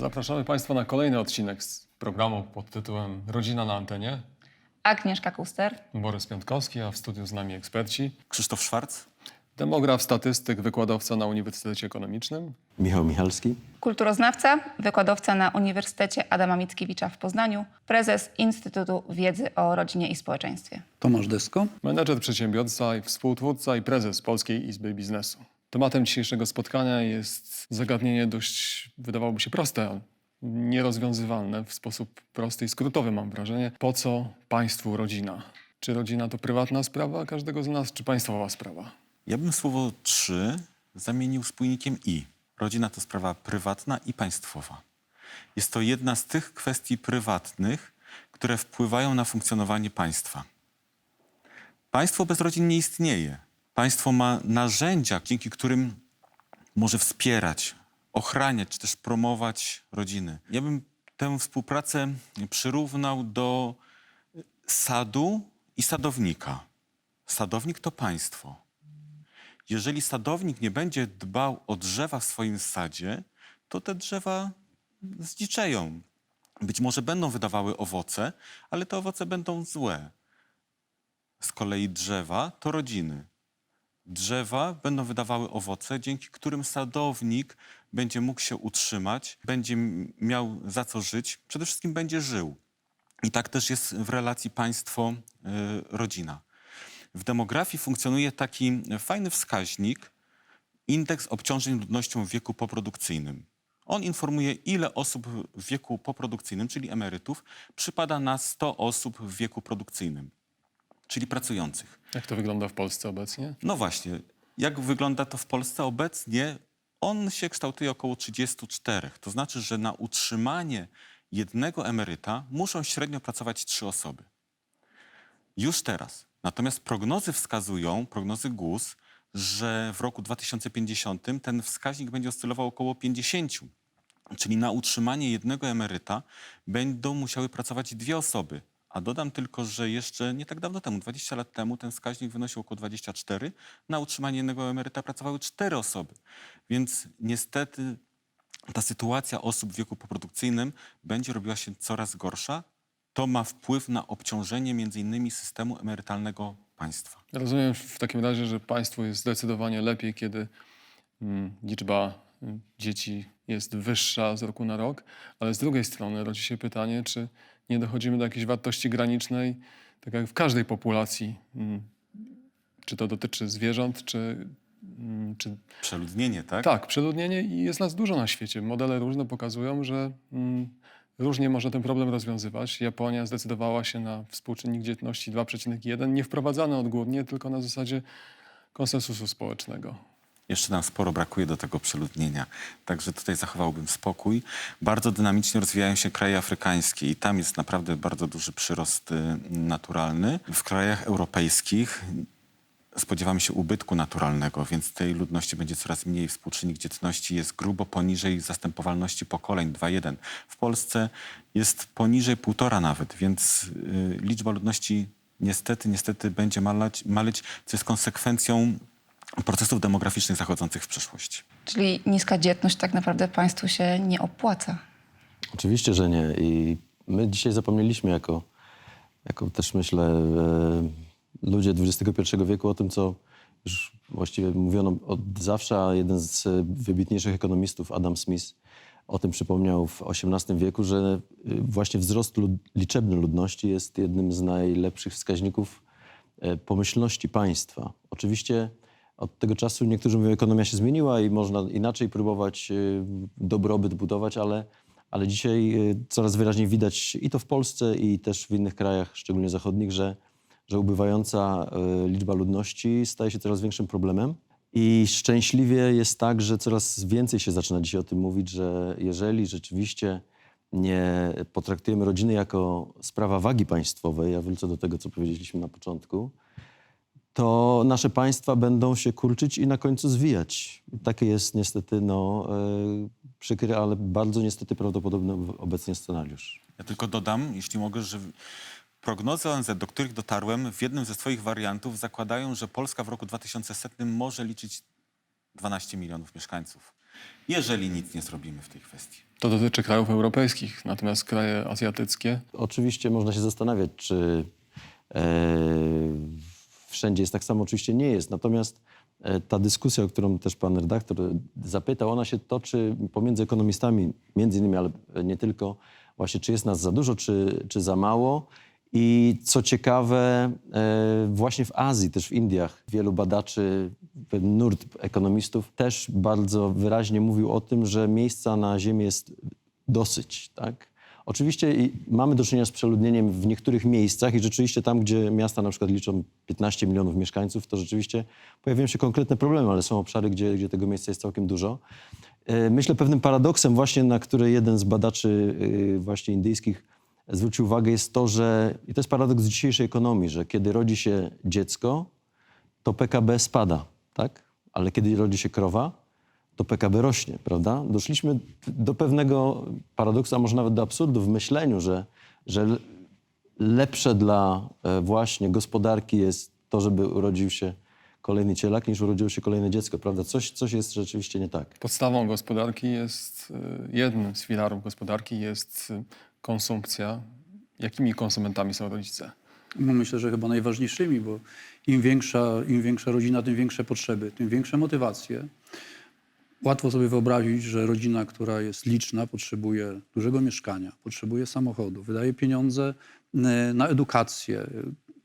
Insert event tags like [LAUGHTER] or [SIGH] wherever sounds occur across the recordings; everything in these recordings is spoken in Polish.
Zapraszamy Państwa na kolejny odcinek z programu pod tytułem Rodzina na antenie. Agnieszka Kuster. Borys Piątkowski, a w studiu z nami eksperci. Krzysztof Szwarc. Demograf, statystyk, wykładowca na Uniwersytecie Ekonomicznym. Michał Michalski. Kulturoznawca, wykładowca na Uniwersytecie Adama Mickiewicza w Poznaniu, prezes Instytutu Wiedzy o Rodzinie i Społeczeństwie. Tomasz Desko. Menedżer przedsiębiorca i współtwórca i prezes Polskiej Izby Biznesu. Tematem dzisiejszego spotkania jest zagadnienie dość, wydawałoby się proste, nierozwiązywalne w sposób prosty i skrótowy, mam wrażenie. Po co państwu rodzina? Czy rodzina to prywatna sprawa każdego z nas, czy państwowa sprawa? Ja bym słowo trzy zamienił spójnikiem i. Rodzina to sprawa prywatna i państwowa. Jest to jedna z tych kwestii prywatnych, które wpływają na funkcjonowanie państwa. Państwo bez rodzin nie istnieje. Państwo ma narzędzia, dzięki którym może wspierać, ochraniać czy też promować rodziny. Ja bym tę współpracę przyrównał do sadu i sadownika. Sadownik to państwo. Jeżeli sadownik nie będzie dbał o drzewa w swoim sadzie, to te drzewa zdziczeją. Być może będą wydawały owoce, ale te owoce będą złe. Z kolei drzewa to rodziny. Drzewa będą wydawały owoce, dzięki którym sadownik będzie mógł się utrzymać, będzie miał za co żyć, przede wszystkim będzie żył. I tak też jest w relacji państwo-rodzina. W demografii funkcjonuje taki fajny wskaźnik, indeks obciążeń ludnością w wieku poprodukcyjnym. On informuje, ile osób w wieku poprodukcyjnym, czyli emerytów, przypada na 100 osób w wieku produkcyjnym, czyli pracujących. Jak to wygląda w Polsce obecnie? No właśnie, jak wygląda to w Polsce obecnie? On się kształtuje około 34. To znaczy, że na utrzymanie jednego emeryta muszą średnio pracować trzy osoby. Już teraz. Natomiast prognozy wskazują, prognozy GUS, że w roku 2050 ten wskaźnik będzie oscylował około 50. Czyli na utrzymanie jednego emeryta będą musiały pracować dwie osoby. A dodam tylko, że jeszcze nie tak dawno temu, 20 lat temu, ten wskaźnik wynosił około 24. Na utrzymanie jednego emeryta pracowały cztery osoby. Więc niestety ta sytuacja osób w wieku poprodukcyjnym będzie robiła się coraz gorsza. To ma wpływ na obciążenie między innymi systemu emerytalnego państwa. Rozumiem w takim razie, że państwu jest zdecydowanie lepiej, kiedy mm, liczba mm, dzieci jest wyższa z roku na rok, ale z drugiej strony rodzi się pytanie, czy nie dochodzimy do jakiejś wartości granicznej, tak jak w każdej populacji, mm, czy to dotyczy zwierząt, czy, mm, czy Przeludnienie, tak? tak, przeludnienie i jest nas dużo na świecie. Modele różne pokazują, że mm, różnie można ten problem rozwiązywać. Japonia zdecydowała się na współczynnik dzietności 2,1, nie wprowadzany odgórnie, tylko na zasadzie konsensusu społecznego. Jeszcze nam sporo brakuje do tego przeludnienia. Także tutaj zachowałbym spokój. Bardzo dynamicznie rozwijają się kraje afrykańskie i tam jest naprawdę bardzo duży przyrost y, naturalny. W krajach europejskich spodziewamy się ubytku naturalnego, więc tej ludności będzie coraz mniej. Współczynnik dzietności jest grubo poniżej zastępowalności pokoleń 2,1. W Polsce jest poniżej półtora nawet, więc y, liczba ludności niestety, niestety będzie maleć, co jest konsekwencją procesów demograficznych zachodzących w przeszłości. Czyli niska dzietność tak naprawdę państwu się nie opłaca. Oczywiście, że nie. I my dzisiaj zapomnieliśmy jako, jako też myślę e, ludzie XXI wieku o tym, co już właściwie mówiono od zawsze, a jeden z e, wybitniejszych ekonomistów, Adam Smith, o tym przypomniał w XVIII wieku, że e, właśnie wzrost lud, liczebny ludności jest jednym z najlepszych wskaźników pomyślności państwa. Oczywiście od tego czasu niektórzy mówią, ekonomia się zmieniła i można inaczej próbować y, dobrobyt budować, ale, ale dzisiaj y, coraz wyraźniej widać i to w Polsce, i też w innych krajach, szczególnie zachodnich, że, że ubywająca y, liczba ludności staje się coraz większym problemem. I szczęśliwie jest tak, że coraz więcej się zaczyna dzisiaj o tym mówić, że jeżeli rzeczywiście nie potraktujemy rodziny jako sprawa wagi państwowej, ja wrócę do tego, co powiedzieliśmy na początku, to nasze państwa będą się kurczyć i na końcu zwijać. Taki jest niestety no, e, przykry, ale bardzo niestety prawdopodobny obecnie scenariusz. Ja tylko dodam, jeśli mogę, że prognozy ONZ, do których dotarłem, w jednym ze swoich wariantów zakładają, że Polska w roku 2100 może liczyć 12 milionów mieszkańców. jeżeli nic nie zrobimy w tej kwestii. To dotyczy krajów europejskich, natomiast kraje azjatyckie Oczywiście można się zastanawiać, czy e, wszędzie jest tak samo. Oczywiście nie jest. Natomiast e, ta dyskusja, o którą też pan redaktor zapytał, ona się toczy pomiędzy ekonomistami, między innymi, ale nie tylko, właśnie czy jest nas za dużo, czy, czy za mało. I co ciekawe, e, właśnie w Azji, też w Indiach, wielu badaczy, nurt ekonomistów też bardzo wyraźnie mówił o tym, że miejsca na Ziemi jest dosyć, tak? Oczywiście mamy do czynienia z przeludnieniem w niektórych miejscach i rzeczywiście tam, gdzie miasta na przykład liczą 15 milionów mieszkańców, to rzeczywiście pojawiają się konkretne problemy, ale są obszary, gdzie, gdzie tego miejsca jest całkiem dużo. E, Myślę pewnym paradoksem właśnie, na który jeden z badaczy e, właśnie indyjskich zwrócił uwagę jest to, że, i to jest paradoks dzisiejszej ekonomii, że kiedy rodzi się dziecko, to PKB spada, tak? Ale kiedy rodzi się krowa, to PKB rośnie, prawda? Doszliśmy do pewnego paradoksu, a może nawet do absurdu w myśleniu, że, że lepsze dla e, właśnie gospodarki jest to, żeby urodził się kolejny cielak, niż urodziło się kolejne dziecko, prawda? Coś, coś jest rzeczywiście nie tak. Podstawą gospodarki jest, y, jednym z filarów gospodarki jest y, konsumpcja. Jakimi konsumentami są rodzice? No myślę, że chyba najważniejszymi, bo im większa, im większa rodzina, tym większe potrzeby, tym większe motywacje. Łatwo sobie wyobrazić, że rodzina, która jest liczna, potrzebuje dużego mieszkania, potrzebuje samochodu, wydaje pieniądze e, na edukację,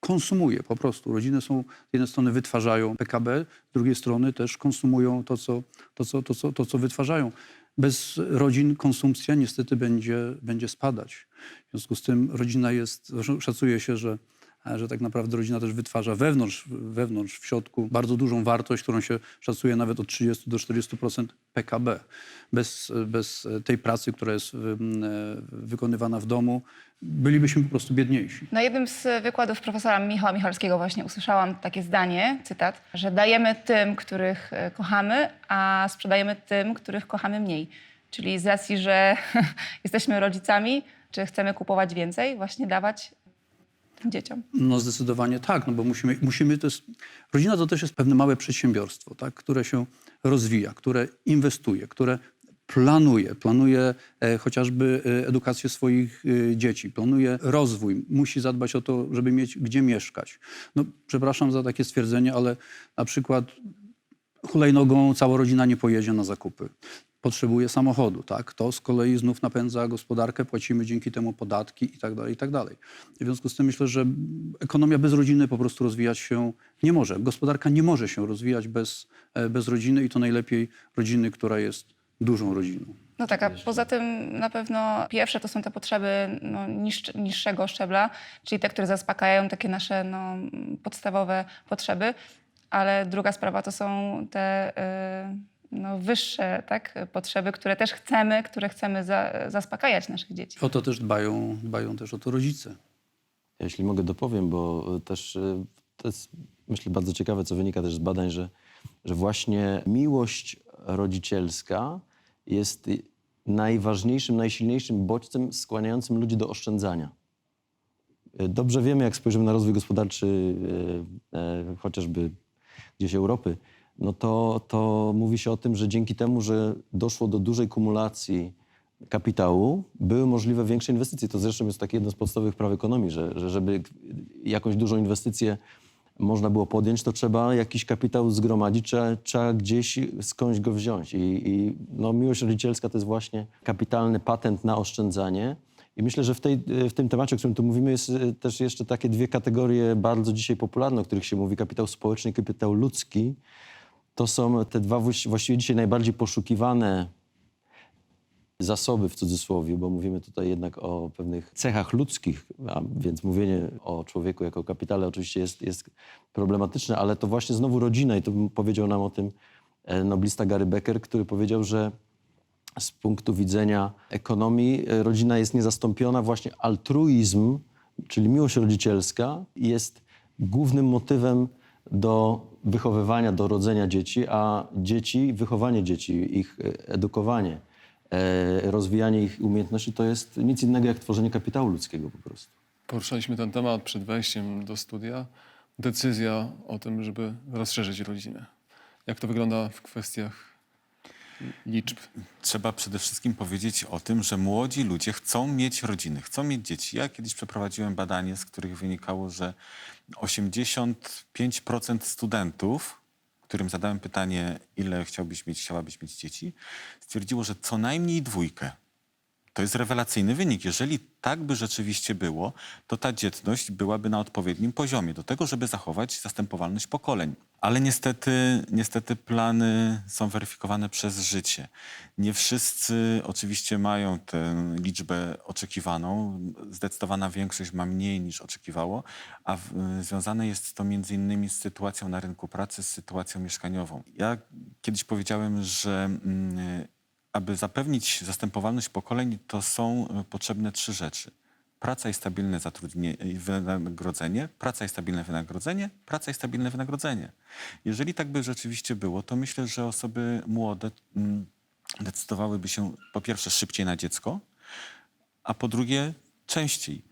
konsumuje po prostu. Rodziny są, z jednej strony wytwarzają PKB, z drugiej strony też konsumują to, co, to, co, to, co, to, co wytwarzają. Bez rodzin konsumpcja niestety będzie, będzie spadać. W związku z tym rodzina jest, szacuje się, że że tak naprawdę rodzina też wytwarza wewnątrz, wewnątrz w środku bardzo dużą wartość, którą się szacuje nawet od 30 do 40% PKB. Bez, bez tej pracy, która jest e, wykonywana w domu, bylibyśmy po prostu biedniejsi. Na jednym z wykładów profesora Michała Michalskiego właśnie usłyszałam takie zdanie, cytat, że dajemy tym, których e, kochamy, a sprzedajemy tym, których kochamy mniej. Czyli z racji, że [LAUGHS] jesteśmy rodzicami, czy chcemy kupować więcej, właśnie dawać dzieciom. No zdecydowanie tak, no bo musimy, musimy to jest, rodzina to też jest pewne małe przedsiębiorstwo, tak, które się rozwija, które inwestuje, które planuje, planuje e, chociażby e, edukację swoich e, dzieci, planuje rozwój, musi zadbać o to, żeby mieć gdzie mieszkać. No przepraszam za takie stwierdzenie, ale na przykład hulajnogą cała rodzina nie pojedzie na zakupy. Potrzebuje samochodu, tak? To z kolei znów napędza gospodarkę, płacimy dzięki temu podatki i tak dalej, i tak dalej. W związku z tym myślę, że ekonomia bez rodziny po prostu rozwijać się nie może. Gospodarka nie może się rozwijać bez, e, bez rodziny i to najlepiej rodziny, która jest dużą rodziną. No tak, a poza tym na pewno pierwsze to są te potrzeby no, niższ, niższego szczebla, czyli te, które zaspokajają takie nasze no, podstawowe potrzeby, ale druga sprawa to są te y, no, wyższe tak, potrzeby, które też chcemy, które chcemy za, zaspokajać naszych dzieci. O to też dbają, dbają też o to rodzice. Jeśli mogę dopowiem, bo y, też y, to jest myślę bardzo ciekawe, co wynika też z badań, że, że właśnie miłość rodzicielska jest najważniejszym, najsilniejszym bodźcem skłaniającym ludzi do oszczędzania. Y, Dobrze wiemy, jak spojrzymy na rozwój gospodarczy y, y, chociażby gdzieś Europy, no to, to mówi się o tym, że dzięki temu, że doszło do dużej kumulacji kapitału, były możliwe większe inwestycje. To zresztą jest takie jedno z podstawowych praw ekonomii, że, że żeby jakąś dużą inwestycję można było podjąć, to trzeba jakiś kapitał zgromadzić, trzeba, trzeba gdzieś skądś go wziąć. I, i no, miłość rodzicielska to jest właśnie kapitalny patent na oszczędzanie. I myślę, że w, tej, w tym temacie, o którym tu mówimy, jest e, też jeszcze takie dwie kategorie bardzo dzisiaj popularne, o których się mówi, kapitał społeczny i kapitał ludzki. To są te dwa właści- właściwie dzisiaj najbardziej poszukiwane zasoby w cudzysłowie, bo mówimy tutaj jednak o pewnych cechach ludzkich, a więc mówienie o człowieku jako kapitale oczywiście jest, jest problematyczne, ale to właśnie znowu rodzina i to powiedział nam o tym e, noblista Gary Becker, który powiedział, że z punktu widzenia ekonomii e, rodzina jest niezastąpiona, właśnie altruizm, czyli miłość rodzicielska jest głównym motywem do wychowywania, do rodzenia dzieci, a dzieci, wychowanie dzieci, ich e, edukowanie, e, rozwijanie ich umiejętności to jest nic innego jak tworzenie kapitału ludzkiego po prostu. Poruszaliśmy ten temat przed wejściem do studia. Decyzja o tym, żeby rozszerzyć rodzinę. Jak to wygląda w kwestiach liczb? Trzeba przede wszystkim powiedzieć o tym, że młodzi ludzie chcą mieć rodziny, chcą mieć dzieci. Ja kiedyś przeprowadziłem badanie, z których wynikało, że 85% studentów, którym zadałem pytanie, ile chciałbyś mieć, chciałabyś mieć dzieci, stwierdziło, że co najmniej dwójkę. To jest rewelacyjny wynik. Jeżeli tak by rzeczywiście było, to ta dzietność byłaby na odpowiednim poziomie do tego, żeby zachować zastępowalność pokoleń. Ale niestety, niestety plany są weryfikowane przez życie. Nie wszyscy oczywiście mają tę liczbę oczekiwaną. Zdecydowana większość ma mniej niż oczekiwało, a w, związane jest to między innymi z sytuacją na rynku pracy, z sytuacją mieszkaniową. Ja kiedyś powiedziałem, że mm, aby zapewnić zastępowalność pokoleń, to są potrzebne trzy rzeczy. Praca i stabilne wynagrodzenie, praca i stabilne wynagrodzenie, praca i stabilne wynagrodzenie. Jeżeli tak by rzeczywiście było, to myślę, że osoby młode mm, decydowałyby się po pierwsze szybciej na dziecko, a po drugie częściej.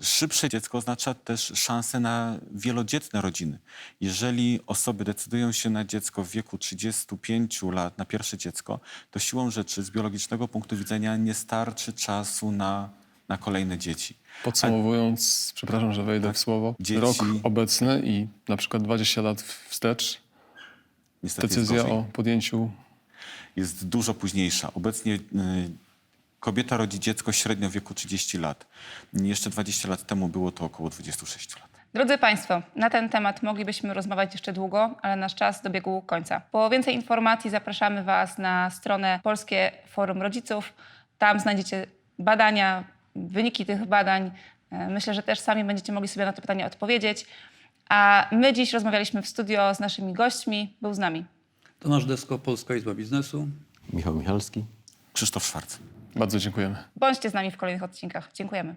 Szybsze dziecko oznacza też szansę na wielodzietne rodziny. Jeżeli osoby decydują się na dziecko w wieku 35 lat, na pierwsze dziecko, to siłą rzeczy z biologicznego punktu widzenia nie starczy czasu na, na kolejne dzieci. Podsumowując, przepraszam, że wejdę w słowo, Dzieci- rok obecny i na przykład 20 lat wstecz, Niestety jest decyzja o podjęciu jest dużo późniejsza. Obecnie y, kobieta rodzi dziecko średnio w wieku 30 lat. Jeszcze 20 lat temu było to około 26 lat. Drodzy Państwo, na ten temat moglibyśmy rozmawiać jeszcze długo, ale nasz czas dobiegł końca. Po więcej informacji zapraszamy Was na stronę Polskie Forum Rodziców. Tam znajdziecie badania, wyniki tych badań. E, Myślę, że też sami będziecie mogli sobie na to pytanie odpowiedzieć. A my dziś rozmawialiśmy w studio z naszymi gośćmi. Był z nami Tomasz Desko, Polska Izba Biznesu. Michał Michalski. Krzysztof Szwarc. Bardzo dziękujemy. Bądźcie z nami w kolejnych odcinkach. Dziękujemy.